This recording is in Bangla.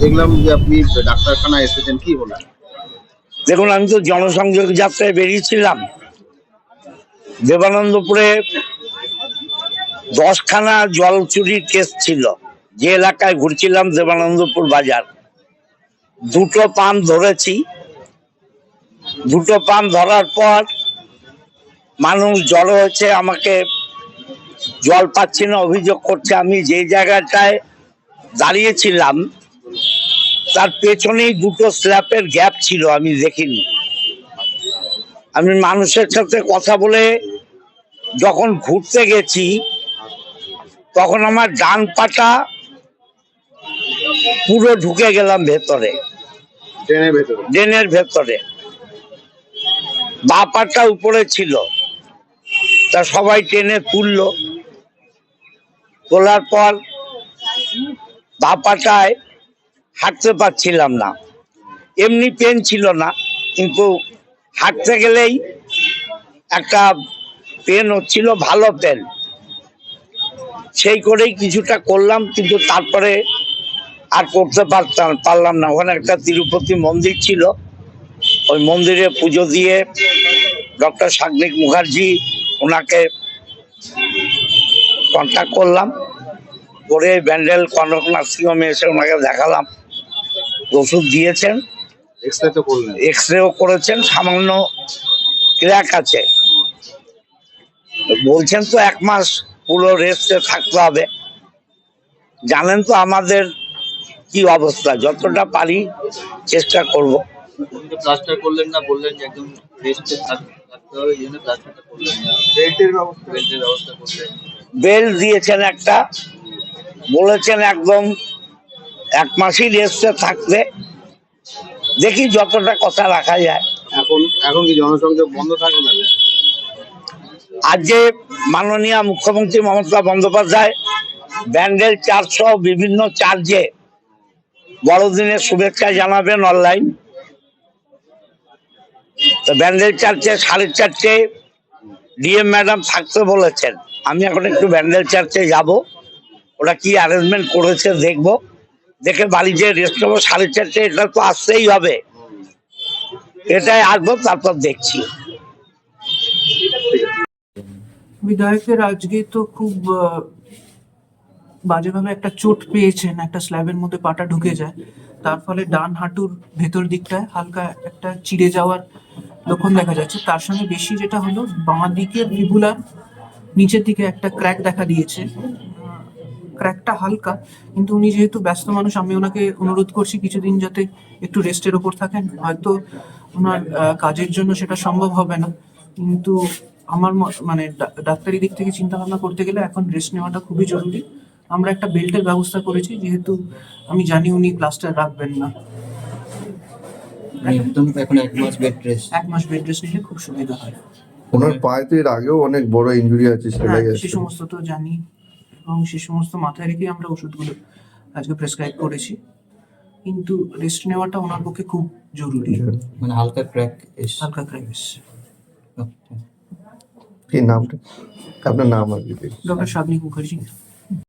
দেখলাম যে আপনি ডাক্তারখানায় এসেছেন, কি বলেন? দেখুন, আমি তো জনসংযোগ যাত্রায় বেরিয়েছিলাম। দেবানন্দপুরে দশখানা জল চুরির কেস ছিল। যে এলাকায় ঘুরছিলাম, দেবানন্দপুর বাজার। দুটো পান ধরেছি। দুটো পান ধরার পর মানুষ জড়ো হয়েছে, আমাকে জল পাচ্ছি না, অভিযোগ করছে আমি যে জায়গাটায় দাঁড়িয়েছিলাম তার পেছনেই দুটো স্ল্যাপের গ্যাপ ছিল আমি দেখিনি। আমি মানুষের সাথে কথা বলে যখন ঘুরতে গেছি তখন আমার ডান পাটা পুরো ঢুকে গেলাম ভেতরে। ট্রেনের ভেতরে? ড্রেনের ভেতরে। বা পাটা উপরে ছিল। তা সবাই টেনে তুললো। তোলার পর বা পাটায় হাঁটতে পারছিলাম না। এমনি পেন ছিল না, কিন্তু হাঁটতে গেলেই একটা পেন হচ্ছিল, ভালো পেন সেই করেই কিছুটা করলাম, কিন্তু তারপরে আর করতে পারতাম, পারলাম না। ওখানে একটা তিরুপতি মন্দির ছিল। ওই মন্দিরে পুজো দিয়ে ডক্টর সাগ্নিক মুখার্জি ওনাকে কন্ট্যাক্ট করলাম। করে ব্যান্ডেল কনক নার্সিংহোমে এসে ওনাকে দেখালাম। ওষুধ দিয়েছেন। এক্স রেও করেছেন সামান্য ক্র্যাক আছে। বলছেন তো এক মাস পুরো রেস্টে থাকতে হবে। জানেন তো আমাদের কি অবস্থা যতটা পারি চেষ্টা করব। প্লাস্টার করলেন না বললেন যে একদম রেস্টে থাকতে হবে এই জন্য প্লাস্টারটা করলেন না। বেল্টের ব্যবস্থা। বেল্টের ব্যবস্থা করলেন। বেল দিয়েছেন একটা। বলেছেন একদম এক মাসই রেস্টে থাকতে দেখি যতটা কথা রাখা যায়। এখন এখন কি জনসংযোগ বন্ধ থাকবে আজ যে মাননীয় মুখ্যমন্ত্রী মমতা বন্দ্যোপাধ্যায় ব্যান্ডেল সহ বিভিন্ন চার্জে বড়দিনের শুভেচ্ছা জানাবেন অনলাইন তো ব্যান্ডেল চার্চে সাড়ে চারটে ডিএম ম্যাডাম থাকতে বলেছেন। আমি এখন একটু ব্যান্ডেল চার্চে যাব। ওরা কি অ্যারেঞ্জমেন্ট করেছে দেখব। দেখে বাড়ি যেয়ে রেস্ট নেব সাড়ে চারটে, এটা তো আসতেই হবে। এটাই আসব, তারপর দেখছি। বিধায়কের আজকে তো খুব বাজেভাবে একটা চোট পেয়েছেন, একটা স্ল্যাবের মধ্যে পাটা ঢুকে যায়। তার ফলে ডান হাঁটুর ভেতর দিকটায় হালকা একটা চিড়ে যাওয়ার লক্ষণ দেখা যাচ্ছে। তার সঙ্গে বেশি যেটা হলো, বাঁ দিকের ফিবুলার নিচের দিকে একটা ক্র্যাক দেখা দিয়েছে। ক্র্যাকটা হালকা কিন্তু উনি যেহেতু ব্যস্ত মানুষ আমি ওনাকে অনুরোধ করছি কিছুদিন যাতে একটু রেস্টের ওপর থাকেন। হয়তো ওনার আহ, কাজের জন্য সেটা সম্ভব হবে না। কিন্তু আমার ম- মানে ডাক্তারি দিক থেকে চিন্তা ভাবনা করতে গেলে এখন রেস্ট নেওয়াটা খুবই জরুরি। আমরা একটা বেল্টের ব্যবস্থা করেছি যেহেতু আমি জানি উনি প্লাস্টার রাখবেন না। একদম এখন এক মাস বেড রেস্ট এক মাস বেড রেস্ট নিলে খুব সুবিধা হয়। ওনার পায়ে তো এর আগেও অনেক বড় ইনজুরি আছে সেলাই হ্যাঁ, আছে। সে সমস্ত তো জানি। এবং সে সমস্ত মাথায় রেখেই আমরা ওষুধগুলো আজকে প্রেসক্রাইব করেছি। কিন্তু রেস্ট নেওয়াটা ওনার পক্ষে খুব জরুরি। মানে হালকা ক্র্যাক এসে হালকা ক্র্যাক এসছে। কি নামটা? আপনার নাম আর কি? ডক্টর শাবনী মুখার্জি।